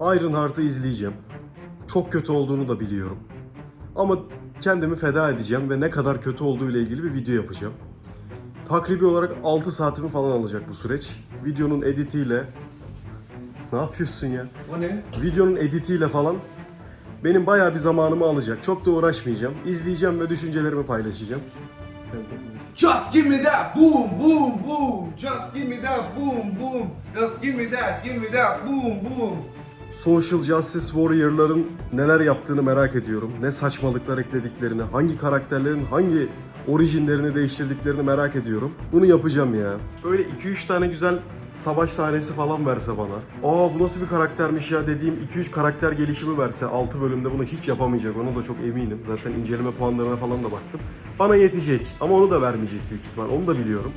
Ironheart'ı izleyeceğim. Çok kötü olduğunu da biliyorum. Ama kendimi feda edeceğim ve ne kadar kötü olduğu ile ilgili bir video yapacağım. Takribi olarak 6 saatimi falan alacak bu süreç. Videonun editiyle... Ne yapıyorsun ya? O ne? Videonun editiyle falan benim bayağı bir zamanımı alacak. Çok da uğraşmayacağım. İzleyeceğim ve düşüncelerimi paylaşacağım. Just give me that boom boom boom. Just give me that boom boom. Just give me that, give me that boom boom. Social Justice Warrior'ların neler yaptığını merak ediyorum. Ne saçmalıklar eklediklerini, hangi karakterlerin hangi orijinlerini değiştirdiklerini merak ediyorum. Bunu yapacağım ya. Böyle 2-3 tane güzel savaş sahnesi falan verse bana. Aa bu nasıl bir karaktermiş ya dediğim 2-3 karakter gelişimi verse 6 bölümde bunu hiç yapamayacak. Ona da çok eminim. Zaten inceleme puanlarına falan da baktım. Bana yetecek ama onu da vermeyecek büyük ihtimal. Onu da biliyorum.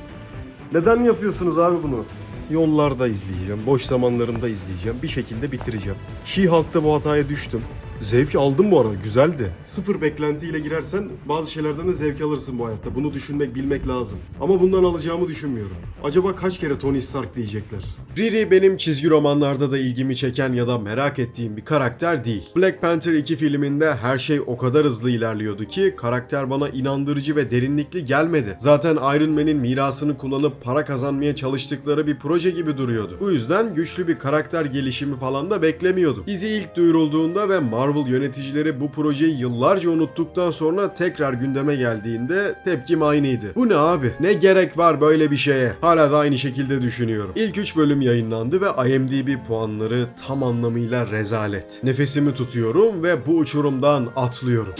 Neden yapıyorsunuz abi bunu? Yollarda izleyeceğim, boş zamanlarımda izleyeceğim. Bir şekilde bitireceğim. She-Hulk'ta bu hataya düştüm. Zevk aldım bu arada, güzeldi. Sıfır beklentiyle girersen bazı şeylerden de zevk alırsın bu hayatta. Bunu düşünmek, bilmek lazım. Ama bundan alacağımı düşünmüyorum. Acaba kaç kere Tony Stark diyecekler? Riri benim çizgi romanlarda da ilgimi çeken ya da merak ettiğim bir karakter değil. Black Panther 2 filminde her şey o kadar hızlı ilerliyordu ki karakter bana inandırıcı ve derinlikli gelmedi. Zaten Iron Man'in mirasını kullanıp para kazanmaya çalıştıkları bir proje gibi duruyordu. Bu yüzden güçlü bir karakter gelişimi falan da beklemiyordum. Dizi ilk duyurulduğunda ve Marvel yöneticileri bu projeyi yıllarca unuttuktan sonra tekrar gündeme geldiğinde tepkim aynıydı. Bu ne abi? Ne gerek var böyle bir şeye? Hala da aynı şekilde düşünüyorum. İlk 3 bölüm yayınlandı ve IMDb puanları tam anlamıyla rezalet. Nefesimi tutuyorum ve bu uçurumdan atlıyorum.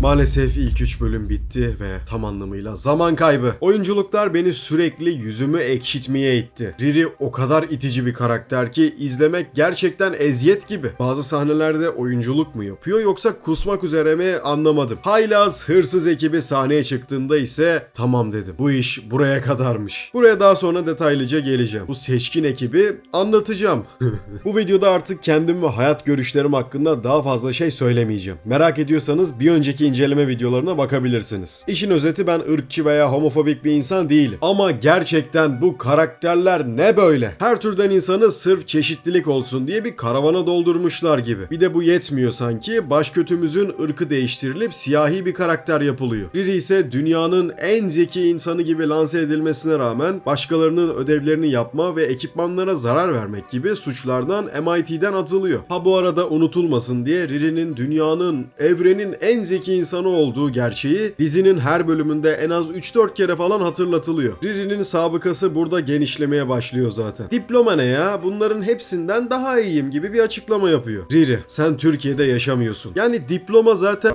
Maalesef ilk 3 bölüm bitti ve tam anlamıyla zaman kaybı. Oyunculuklar beni sürekli yüzümü ekşitmeye itti. Riri o kadar itici bir karakter ki izlemek gerçekten eziyet gibi. Bazı sahnelerde oyunculuk mu yapıyor yoksa kusmak üzere mi anlamadım. Haylaz hırsız ekibi sahneye çıktığında ise tamam dedim. Bu iş buraya kadarmış. Buraya daha sonra detaylıca geleceğim. Bu seçkin ekibi anlatacağım. Bu videoda artık kendim ve hayat görüşlerim hakkında daha fazla şey söylemeyeceğim. Merak ediyorsanız bir önceki inceleme videolarına bakabilirsiniz. İşin özeti ben ırkçı veya homofobik bir insan değilim. Ama gerçekten bu karakterler ne böyle? Her türden insanı sırf çeşitlilik olsun diye bir karavana doldurmuşlar gibi. Bir de bu yetmiyor sanki. Başkötümüzün ırkı değiştirilip siyahi bir karakter yapılıyor. Riri ise dünyanın en zeki insanı gibi lanse edilmesine rağmen başkalarının ödevlerini yapma ve ekipmanlara zarar vermek gibi suçlardan MIT'den atılıyor. Ha bu arada unutulmasın diye Riri'nin dünyanın, evrenin en zeki insanı olduğu gerçeği dizinin her bölümünde en az 3-4 kere falan hatırlatılıyor. Riri'nin sabıkası burada genişlemeye başlıyor zaten. Diploma ne ya? Bunların hepsinden daha iyiyim gibi bir açıklama yapıyor. Riri, sen Türkiye'de yaşamıyorsun. Yani diploma zaten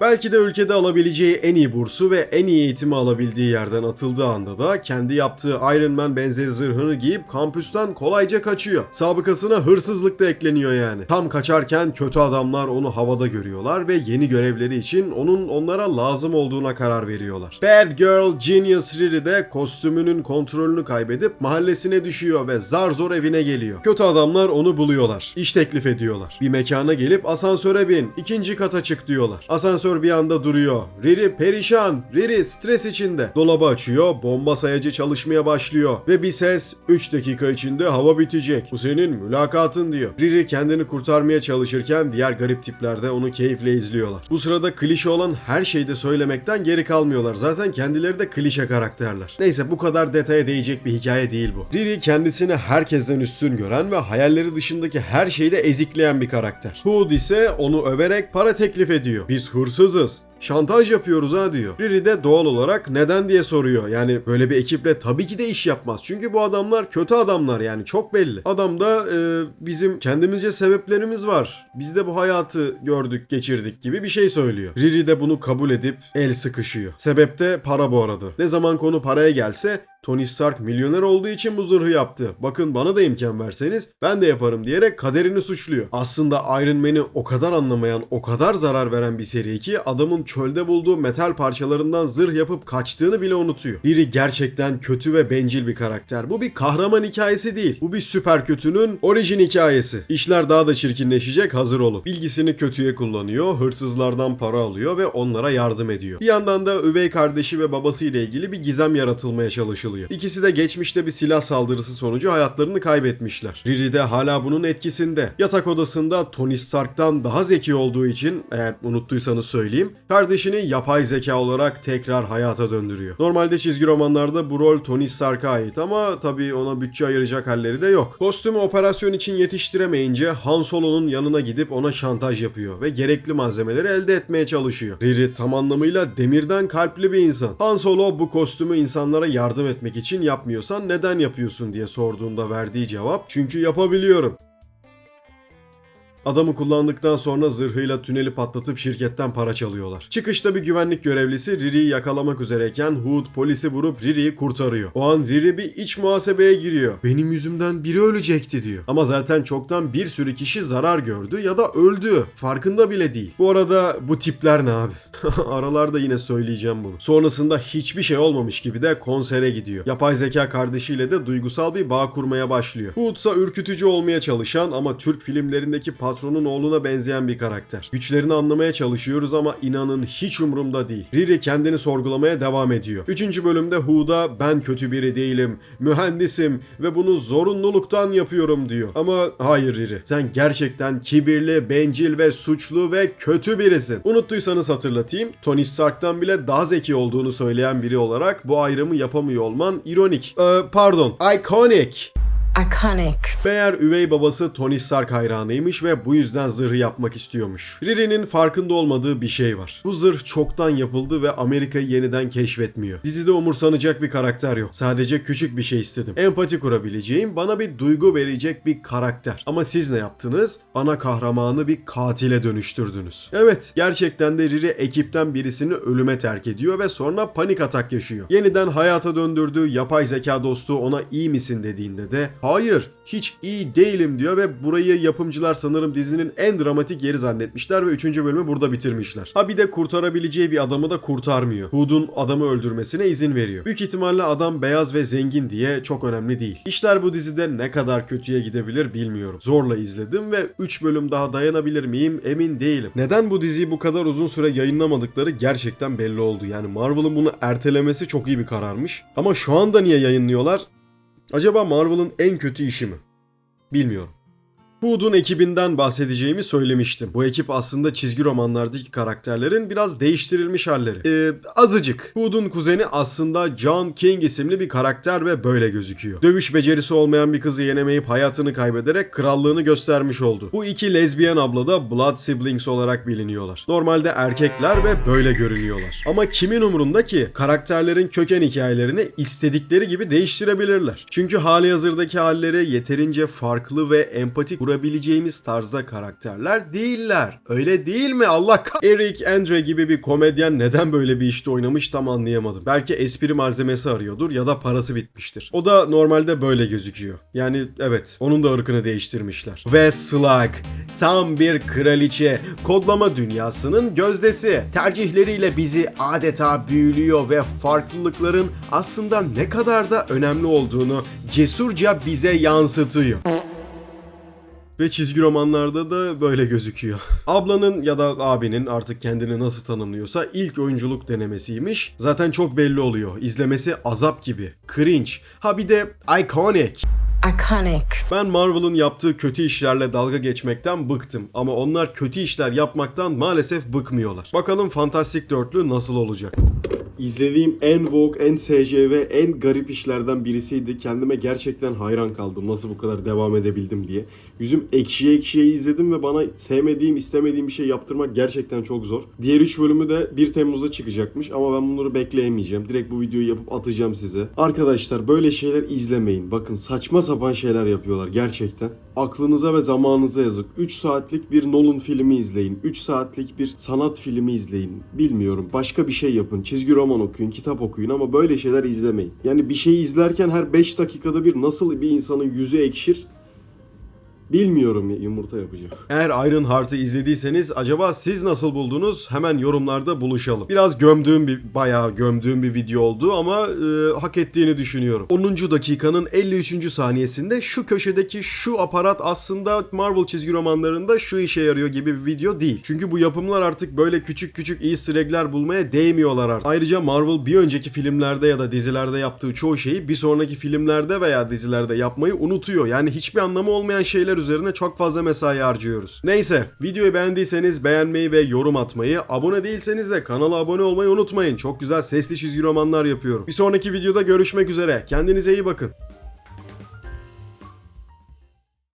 Belki de ülkede alabileceği en iyi bursu ve en iyi eğitimi alabildiği yerden atıldığı anda da kendi yaptığı Iron Man benzeri zırhını giyip kampüsten kolayca kaçıyor. Sabıkasına hırsızlık da ekleniyor yani. Tam kaçarken kötü adamlar onu havada görüyorlar ve yeni görevleri için onun onlara lazım olduğuna karar veriyorlar. Bad Girl Genius Riri de kostümünün kontrolünü kaybedip mahallesine düşüyor ve zar zor evine geliyor. Kötü adamlar onu buluyorlar. İş teklif ediyorlar. Bir mekana gelip asansöre bin, ikinci kata çık diyorlar. Asansör bir anda duruyor. Riri perişan, Riri stres içinde. Dolabı açıyor, bomba sayacı çalışmaya başlıyor. Ve bir ses 3 dakika içinde hava bitecek. Bu senin mülakatın diyor. Riri kendini kurtarmaya çalışırken diğer garip tipler de onu keyifle izliyorlar. Bu sırada klişe olan her şeyi de söylemekten geri kalmıyorlar. Zaten kendileri de klişe karakterler. Neyse bu kadar detaya değecek bir hikaye değil bu. Riri kendisini herkesten üstün gören ve hayalleri dışındaki her şeyi de ezikleyen bir karakter. Hood ise onu överek para teklif ediyor. Biz hırsızız. Şantaj yapıyoruz ha diyor. Riri de doğal olarak neden diye soruyor. Yani böyle bir ekiple tabii ki de iş yapmaz. Çünkü bu adamlar kötü adamlar yani çok belli. Adam da e, bizim kendimizce sebeplerimiz var. Biz de bu hayatı gördük, geçirdik gibi bir şey söylüyor. Riri de bunu kabul edip el sıkışıyor. Sebep de para bu arada. Ne zaman konu paraya gelse Tony Stark milyoner olduğu için bu zırhı yaptı. Bakın bana da imkan verseniz ben de yaparım diyerek kaderini suçluyor. Aslında Iron Man'i o kadar anlamayan, o kadar zarar veren bir seri ki adamın çölde bulduğu metal parçalarından zırh yapıp kaçtığını bile unutuyor. Riri gerçekten kötü ve bencil bir karakter. Bu bir kahraman hikayesi değil. Bu bir süper kötünün orijin hikayesi. İşler daha da çirkinleşecek hazır olun. Bilgisini kötüye kullanıyor, hırsızlardan para alıyor ve onlara yardım ediyor. Bir yandan da üvey kardeşi ve babası ile ilgili bir gizem yaratılmaya çalışılıyor. İkisi de geçmişte bir silah saldırısı sonucu hayatlarını kaybetmişler. Riri de hala bunun etkisinde. Yatak odasında Tony Stark'tan daha zeki olduğu için eğer unuttuysanız söyleyeyim, kardeşini yapay zeka olarak tekrar hayata döndürüyor. Normalde çizgi romanlarda bu rol Tony Stark'a ait ama tabii ona bütçe ayıracak halleri de yok. Kostümü operasyon için yetiştiremeyince Han Solo'nun yanına gidip ona şantaj yapıyor ve gerekli malzemeleri elde etmeye çalışıyor. Riri tam anlamıyla demirden kalpli bir insan. Han Solo bu kostümü insanlara yardım etmek için yapmıyorsan neden yapıyorsun diye sorduğunda verdiği cevap çünkü yapabiliyorum. Adamı kullandıktan sonra zırhıyla tüneli patlatıp şirketten para çalıyorlar. Çıkışta bir güvenlik görevlisi Riri'yi yakalamak üzereyken Hood polisi vurup Riri'yi kurtarıyor. O an Riri bir iç muhasebeye giriyor. Benim yüzümden biri ölecekti diyor. Ama zaten çoktan bir sürü kişi zarar gördü ya da öldü. Farkında bile değil. Bu arada bu tipler ne abi? Aralarda yine söyleyeceğim bunu. Sonrasında hiçbir şey olmamış gibi de konsere gidiyor. Yapay zeka kardeşiyle de duygusal bir bağ kurmaya başlıyor. Hood ise ürkütücü olmaya çalışan ama Türk filmlerindeki patronun oğluna benzeyen bir karakter. Güçlerini anlamaya çalışıyoruz ama inanın hiç umurumda değil. Riri kendini sorgulamaya devam ediyor. Üçüncü bölümde Hood'a ben kötü biri değilim, mühendisim ve bunu zorunluluktan yapıyorum diyor. Ama hayır Riri, sen gerçekten kibirli, bencil ve suçlu ve kötü birisin. Unuttuysanız hatırlatayım, Tony Stark'tan bile daha zeki olduğunu söyleyen biri olarak bu ayrımı yapamıyor olman ironik. Ee, pardon, iconic. Iconic. Meğer üvey babası Tony Stark hayranıymış ve bu yüzden zırhı yapmak istiyormuş. Riri'nin farkında olmadığı bir şey var. Bu zırh çoktan yapıldı ve Amerika'yı yeniden keşfetmiyor. Dizide umursanacak bir karakter yok. Sadece küçük bir şey istedim. Empati kurabileceğim, bana bir duygu verecek bir karakter. Ama siz ne yaptınız? Ana kahramanı bir katile dönüştürdünüz. Evet, gerçekten de Riri ekipten birisini ölüme terk ediyor ve sonra panik atak yaşıyor. Yeniden hayata döndürdüğü yapay zeka dostu ona iyi misin dediğinde de hayır hiç iyi değilim diyor ve burayı yapımcılar sanırım dizinin en dramatik yeri zannetmişler ve 3. bölümü burada bitirmişler. Ha bir de kurtarabileceği bir adamı da kurtarmıyor. Hood'un adamı öldürmesine izin veriyor. Büyük ihtimalle adam beyaz ve zengin diye çok önemli değil. İşler bu dizide ne kadar kötüye gidebilir bilmiyorum. Zorla izledim ve 3 bölüm daha dayanabilir miyim emin değilim. Neden bu diziyi bu kadar uzun süre yayınlamadıkları gerçekten belli oldu. Yani Marvel'ın bunu ertelemesi çok iyi bir kararmış. Ama şu anda niye yayınlıyorlar? Acaba Marvel'ın en kötü işi mi? Bilmiyorum. Hood'un ekibinden bahsedeceğimi söylemiştim. Bu ekip aslında çizgi romanlardaki karakterlerin biraz değiştirilmiş halleri. Ee, azıcık. Hood'un kuzeni aslında John King isimli bir karakter ve böyle gözüküyor. Dövüş becerisi olmayan bir kızı yenemeyip hayatını kaybederek krallığını göstermiş oldu. Bu iki lezbiyen abla da Blood Siblings olarak biliniyorlar. Normalde erkekler ve böyle görünüyorlar. Ama kimin umurunda ki? Karakterlerin köken hikayelerini istedikleri gibi değiştirebilirler. Çünkü hali hazırdaki halleri yeterince farklı ve empati kurabileceğimiz tarzda karakterler değiller. Öyle değil mi? Allah kah... Eric Andre gibi bir komedyen neden böyle bir işte oynamış tam anlayamadım. Belki espri malzemesi arıyordur ya da parası bitmiştir. O da normalde böyle gözüküyor. Yani evet onun da ırkını değiştirmişler. Ve Slug tam bir kraliçe. Kodlama dünyasının gözdesi. Tercihleriyle bizi adeta büyülüyor ve farklılıkların aslında ne kadar da önemli olduğunu cesurca bize yansıtıyor. Ve çizgi romanlarda da böyle gözüküyor. Ablanın ya da abinin artık kendini nasıl tanımlıyorsa ilk oyunculuk denemesiymiş. Zaten çok belli oluyor. İzlemesi azap gibi. Cringe. Ha bir de iconic. Iconic. Ben Marvel'ın yaptığı kötü işlerle dalga geçmekten bıktım. Ama onlar kötü işler yapmaktan maalesef bıkmıyorlar. Bakalım Fantastik Dörtlü nasıl olacak? İzlediğim en woke, en SC ve en garip işlerden birisiydi. Kendime gerçekten hayran kaldım. Nasıl bu kadar devam edebildim diye. Yüzüm ekşiye ekşiye izledim ve bana sevmediğim, istemediğim bir şey yaptırmak gerçekten çok zor. Diğer 3 bölümü de 1 Temmuz'da çıkacakmış ama ben bunları bekleyemeyeceğim. Direkt bu videoyu yapıp atacağım size. Arkadaşlar böyle şeyler izlemeyin. Bakın saçma sapan şeyler yapıyorlar gerçekten. Aklınıza ve zamanınıza yazık. 3 saatlik bir Nolan filmi izleyin. 3 saatlik bir sanat filmi izleyin. Bilmiyorum. Başka bir şey yapın. Çizgi roman okuyun, kitap okuyun ama böyle şeyler izlemeyin. Yani bir şeyi izlerken her 5 dakikada bir nasıl bir insanın yüzü ekşir Bilmiyorum yumurta yapacağım. Eğer Iron Heart'ı izlediyseniz acaba siz nasıl buldunuz? Hemen yorumlarda buluşalım. Biraz gömdüğüm bir, bayağı gömdüğüm bir video oldu ama e, hak ettiğini düşünüyorum. 10. dakikanın 53. saniyesinde şu köşedeki şu aparat aslında Marvel çizgi romanlarında şu işe yarıyor gibi bir video değil. Çünkü bu yapımlar artık böyle küçük küçük easter egg'ler bulmaya değmiyorlar artık. Ayrıca Marvel bir önceki filmlerde ya da dizilerde yaptığı çoğu şeyi bir sonraki filmlerde veya dizilerde yapmayı unutuyor. Yani hiçbir anlamı olmayan şeyler üzerine çok fazla mesai harcıyoruz. Neyse videoyu beğendiyseniz beğenmeyi ve yorum atmayı, abone değilseniz de kanala abone olmayı unutmayın. Çok güzel sesli çizgi romanlar yapıyorum. Bir sonraki videoda görüşmek üzere. Kendinize iyi bakın.